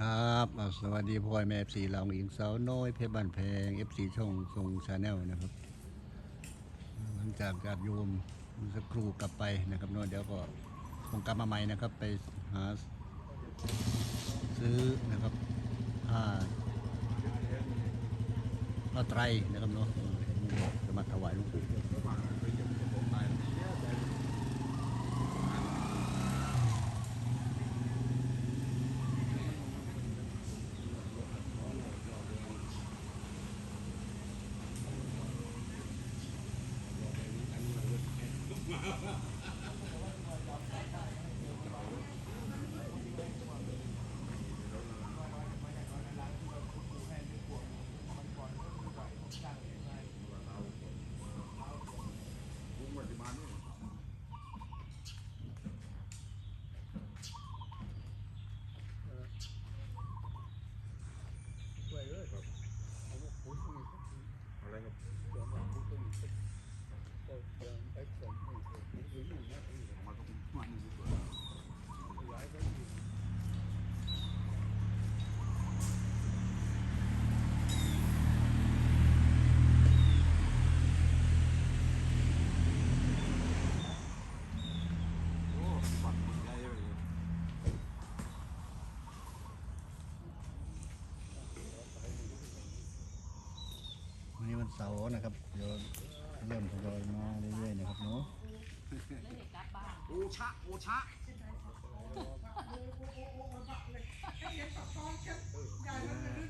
ครับสวัสดีพ่อยแม่เอฟซีเราอิงสาวน้อยเพชรบ้านแพงเอฟซีช่องทรงชาแนลนะครับหลังจากญาติโยมสักครู่กลับไปนะครับน้อยเดี๋ยวก็คงกลับมาใหม่นะครับ ไปหาซื้อนะครับผ้าผ้าไตรนะครับเนาะเออจะมาถวายหลวงปู่ Ha, ha, ha. วันนี้วันเสาร์นะครับเดี๋ยวเริ่มทยอยมาเรื่อยๆนะครับเนาะโอชะโอชะ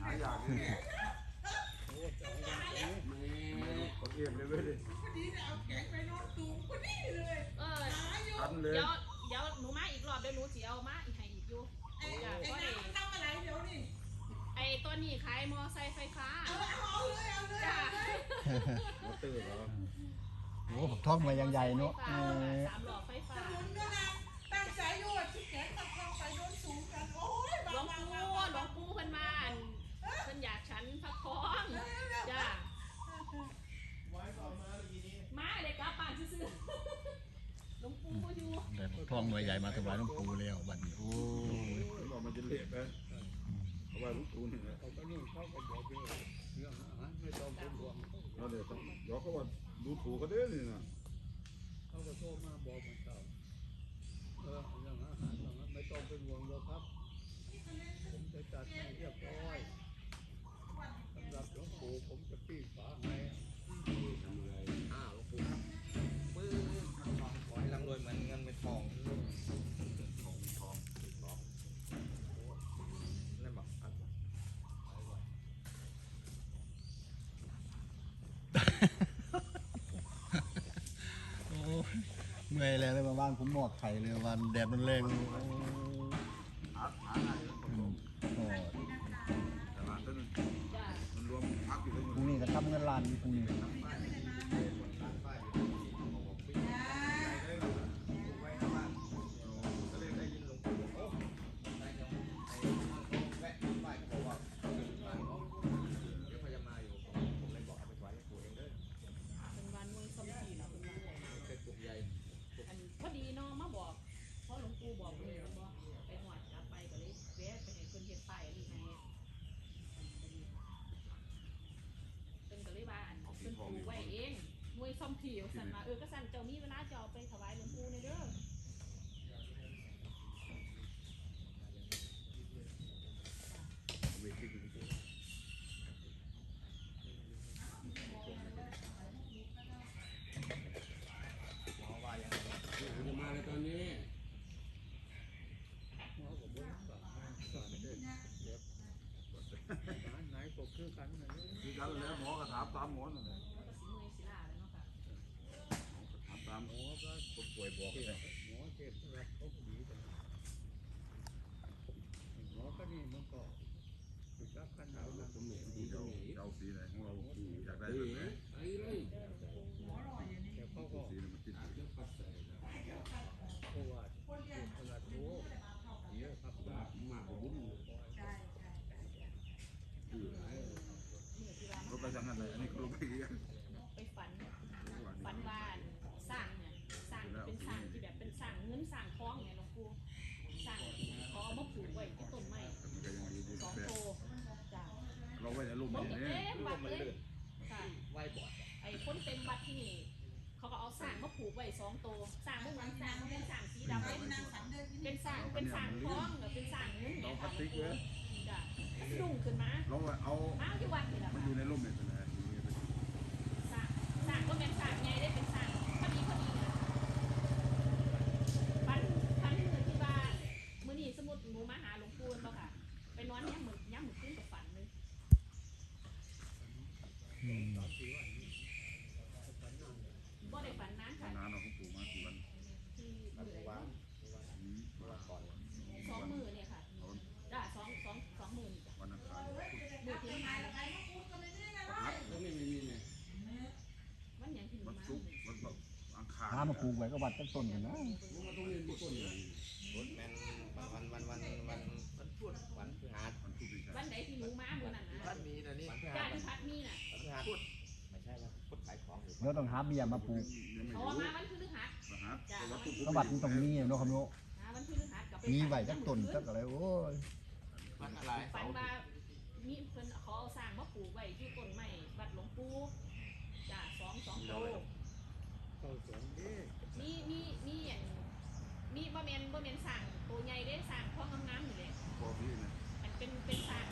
หายากเลยเขาเก็บเลยเว้ยเออทันเลยเดี๋ยวเดี๋ยวหนูมาอีกรอบเดี๋ยวหนูสิเอามาอีกให้อีกอยู่จ้ะเพราะไอ้ไอ้ ตัวนี้ขายมอไซค์ไฟฟ้าจ้ะมาตื่นเหรอโอ้ผมท่องมายังใหญ่เนาะเออสามหลอดไฟฟ้าตั้งใจอยู่ว่าที่แขนกับท้องไปโดนสูงกันโอ้ยหลวงปู่หลวงปู่เพิ่นมาอั่นเพิ่นอยากฉันพักท้องจ้ะมาเลยกลับบ้านซื่อๆหลวงปู่ก็อยู่แต่ผมท่องมาใหญ่มาถวายหลวงปู่แล้วบัดนี้โอ้ยผมบอกมันจะเละนะเพราะว่าลูกตูนเนี่ยเขาก็ นี่เขาก็บอกเรื่องเรื่องอาหารไม่ต้องเป็นห่วงเราเดี๋ยวต้องเดี๋ยวเขาว่าดูถูกกันเด้อนี่นะเขาก็โทรมาบอกเหมือน เมื่อยแล้วเลยมาบ้านผมหมอกไข่เลยวันแดดมันแรงโอ้ยหาหาง่ายเลยผมบอกโอ้ยตลาดนั้นจ้ะมันรวมพักอยู่ทั้งหมพรุ่งดนี้จะทำเงินล้านพรุ่งนี้ มวยซ่อมผิวสั่นมาเออก็สั่นเจ้ามีเวลาจะเอาไปถวายหลวงปู่ในเด้อ เวทีอยู่ที่ หมอว่ายังไง จะมาในตอนนี้หมอก็บอกว่าสอนเด็กเด็กร้านไหนก็คือกันนะเนี่ย คือกันแล้วหมอก็ถามตามหมอนั่นแหละ ก็สิเมื่อยสิลาแล้วเนาะค่ะ ถามตาม หมอก็ คนป่วยบอกเทเลยศหมอเทศรักเขาก็ดีกันหมอก็นี่มันก็รู้จักกันเอาละผมเหนื่อยดีเราเราสีไหนของเราอยากได้แบบไหนแต่เขาก็สีมันติด เพราะว่าเป็นตลาดโลกเยอะครับมากกว่าบุญ ใช่ใช่ใช่ รถไปทางนั้นเลยอันนี้รถไปเยอะ ไปฝันฝันว่าอันสร้างเนี่ยสร้างเป็นสร้างที่แบบเป็นสร้างเงินสร้างทองไงหลวงปู่สร้างเขาเอามาปลูกไว้ที่ต้นไม้ มันก็ยังดี ลมรถนี่ก็เนี่ยเต็มคือวัว่าดมันเลยลื่นค่ะไวบอดไอ้คนเต็มบัตรที่นี่เขาก็เอาสร้างมาผูกไว้สองตัวสร้างเมื่อวันสร้างมันเป็นสร้างสีดำเป็นนางสันเดินที่เป็นสร้างเป็นสร้างทองหรือเป็นสร้างเงินเนี่ยพลาค่ะสติกเลยดุ่งขึ้นมาเราเอา มาอยู่วัดนี่แหละมันค่ะอยู่ในร่มเนี่ยเป็นไง สร้างสร้างก็เป็นสร้างไงได้เป็นสร้างพอดีพอดีเลยฝันฝันเลยที่บ้านมื้อนี้สมมุติหนูมาหาหลวงปู่บ่ค่ะ ไปนอนย่ำหมึกย่ำหมึกขึ้นกับฝันเลย อืม บ่ได้ฝันนานค่ะ นานเราของปู่มากี่วัน ที่ มัน มื้อ วา ใด ง อืม วางก่อน สองมื้อเนี่ยค่ะจ้ะสองสองสองมื้อนี่จ้ะ วันอังคาร มื้อที่มาแล้ว พัดตรงนี้มีนี่ วันหยังที่หนู วัน มา ศุกร์วันอังคาร หามา ปลูกไว้ก็วัดตั้งต้นกันนะรถแมนวันวันวันวันวันพุธวันพฤหัสวันศุกร์นี่ใช่วันไหนที่หนูมามื้อนั้นนะวันมีนะนี่วันพฤหัจ้าสที่พัดมีน่ะวันพฤหัสไม่ใช่วันพุธขายของอยู่เดี๋ยวต้องหาเบียร์มาปลูกยังม่เขารู้ว่ามาวันพฤหัสรหัสวัดศุกร์ก็วัดตรงนี้เนาะครับเนาะหาวันพฤหัสกับมีไหว้จักต้นจักอะไรโอ้ยวันอะไรฝันว่ามีเพิ่นเขาเอาสร้างมาปลูกไว้ที่ต้นไม้วัดหลวงปู่จ้าสองสองโต เข้าสองเด้ มีมีมีอย่างมีบ่แม่นบ่แม่นสร้างตัวใหญ่เด้สร้างท้องงามๆนี่แหละ พอพี่นะ มันเป็นเป็นสร้าง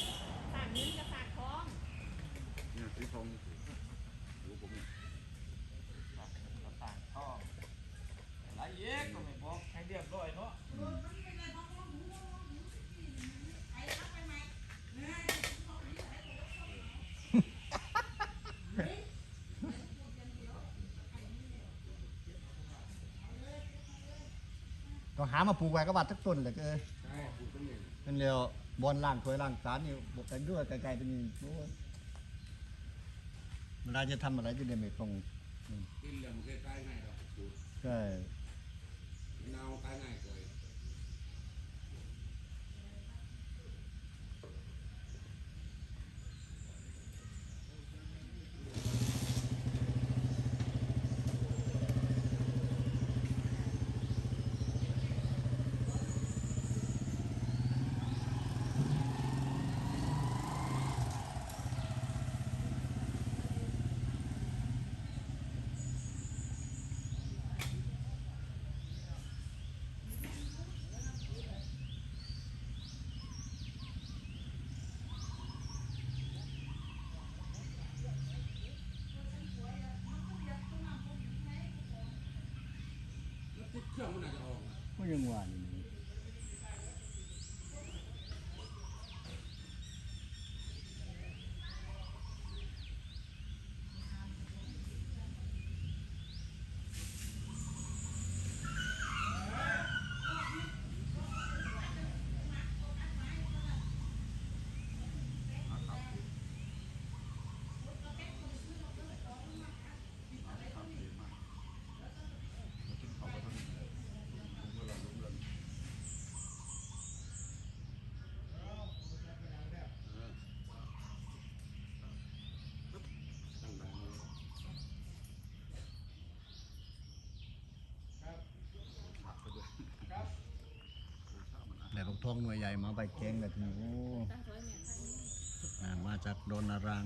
สร้างเงินกับสร้างทอง เนี่ยสีทองรู้ผมเนี่ย เราต่างท่อหลายเย็กก็ไม่บอกให้เรียบร้อยเนาะ ต้องหามาปลูกไว้ก็วัดสักต้นเลยก็เออเป็นเร็วบอลล่างถ้วยล่างสารนี่บวกกันด้วยไกลๆเป็นนี่โอ้ยเวลาจะทำอะไรจะได้ไม่ตรงกินเหลืองมันใกล้ๆง่ายดอกสูตรใช่เนาใกล้ง่ายกว่าแล้วติดเครื่อง มันอาจจะออกนะ ก็ยังว่านี่ องหน่วยใหญ่มาใบแกงแบบนี้โอ้ตั้งถอยแม่ไทยอ่ามาจากโดนนาราง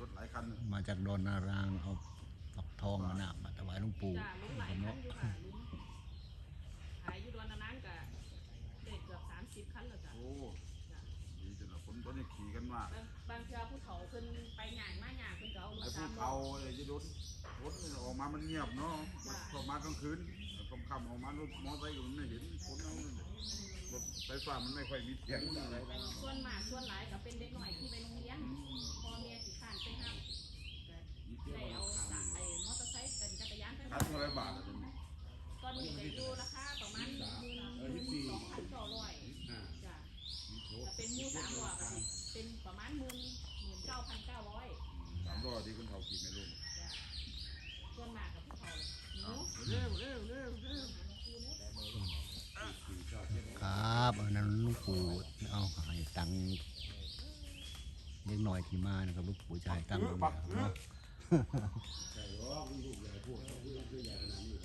รถหลายคันมาจากโดนนารางเอาบักทองมานะมาถวายหลวงปู่จ้าลุงหลายคันอยู่ค่ะลุงขายอยู่ดอนนานๆก็ได้เกือบ30คันแล้วจ้ะโอ้ดีจังเลยคนตอนนี้ขี่กันมากบางบางเทื่อผู้เฒ่าเพิ่นไปหย่างมาหย่างเพิ่นก็เอาลูไอ้กพวสากมเขาไอ้ยี่รถรถมันออกมามันเงียบเนาะพอมากลางคืนค่ำๆออกมารถมอเตอร์ไซค์ก็มันไม่เห็นคนเอานั่นแหละรถ ไฟฟ้ามันไม่ค่อยมีเสียงอะไรส่วนมากส่วนหลายก็เป็นเด็กน้อยที่ไปโรงเรียนพ่อแม่สิข้านไปห้ามก็ได้เอาสะไอ้มอเตอร์ไซค์กันจักรยานไปคันเท่าไรบาทอะเป็นตอนนี้ก็อยู่ราคาประมาณหมื่นหมื่นสองพันเก้าร้อย อ่า จ้ะแต่เป็นหมูสามหลอดก็สิเป็นประมาณหมื่นหมื่นเก้าพันเก้าร้อย สามร้อยที่คนเขาขี่ไม่ลง จ้ะส่วนมากกับผู้เฒ่าหนู เร็วเร็วเร็วเร็ว ครับอันนั้นหลูกปู่เอาให้ตังค์เล็กน้อย ที่มานะครับหลูกปู่จะให้ตังค์เนาะแต่ว่าลูกใหญ่พวกเขาคือใหญ่ขนาดนี้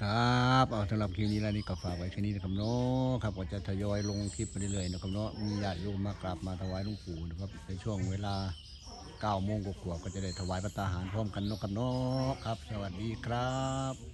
คครับเอาสำหรับคลิปนี้แล้วนี่ก็ฝากไว้แค่นี้นะครับเนาะครับก็จะทยอยลงคลิปไปเรื่อยๆนะครับเนาะมีญาติโยมมากราบมาถวายหลวงปู่นะครับในช่วงเวลา9โมงกว่าๆก็จะได้ถวายพระตาหารพร้อมกันเนาะครับเนาะครับ สวัสดีครับ